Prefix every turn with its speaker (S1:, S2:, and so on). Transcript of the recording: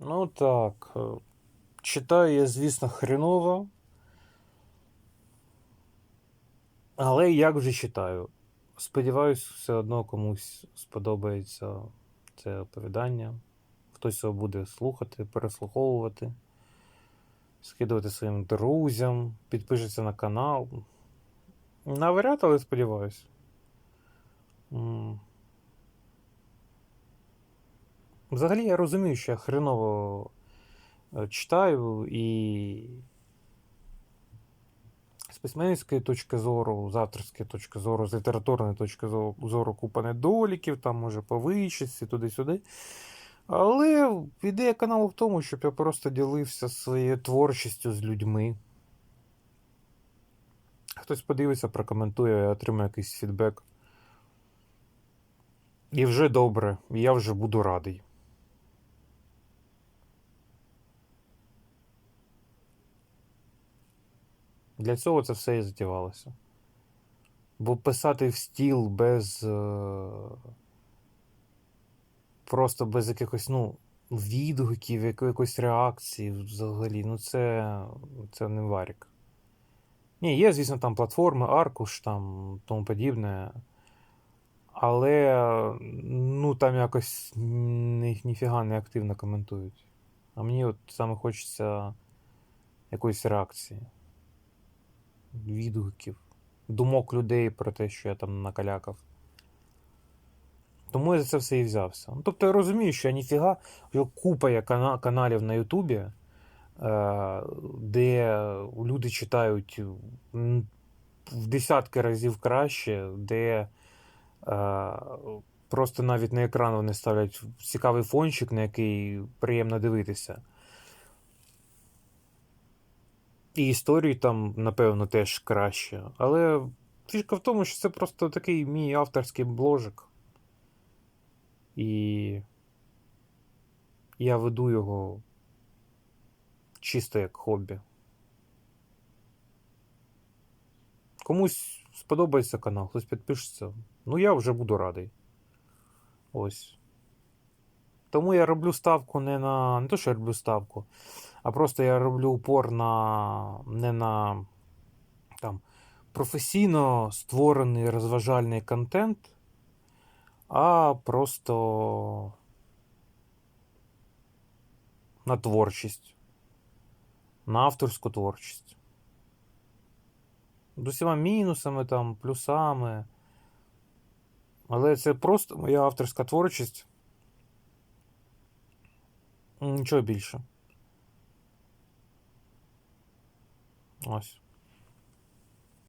S1: Ну так. е, Читаю я, звісно, хреново. Але як вже читаю? Сподіваюсь, все одно комусь сподобається це оповідання. Хтось його буде слухати, переслуховувати, скидувати своїм друзям, підпишеться на канал. Навряд, але сподіваюсь. Взагалі я розумію, що я хреново е, читаю і з письменницької точки зору, з авторської точки зору, з літературної точки зору, купа недоліків, там може по вичисті, туди-сюди. Але ідея каналу в тому, щоб я просто ділився своєю творчістю з людьми. Хтось подивиться, прокоментує, отримає якийсь фідбек. І вже добре, я вже буду радий. Для цього це все і затівалося. Бо писати в стіл без. е, Просто без якихось, ну, відгуків, якоїсь реакції взагалі. Ну, це, це не варік. Ні, є, звісно, там платформи, аркуш, там тому подібне. Але ну, там якось ні, ніфіга не активно коментують. А мені от саме хочеться якоїсь реакції, відгуків, думок людей про те, що я там накалякав. Тому я за це все і взявся. Ну, тобто я розумію, що я ніфіга, що купа є кана- каналів на Ютубі, е, де люди читають в десятки разів краще, де е, просто навіть на екран вони ставлять цікавий фончик, на який приємно дивитися. І історії там, напевно, теж краще. Але фішка в тому, що це просто такий мій авторський бложик. І я веду його чисто як хобі. Комусь сподобається канал, хтось підпишеться. Ну, я вже буду радий. Ось. Тому я роблю ставку не на. Не то, що я роблю ставку, а просто я роблю упор на не на там, професійно створений розважальний контент, а просто на творчість, на авторську творчість. З усіма мінусами, там, плюсами. Але це просто моя авторська творчість. Нічого більше. Ось.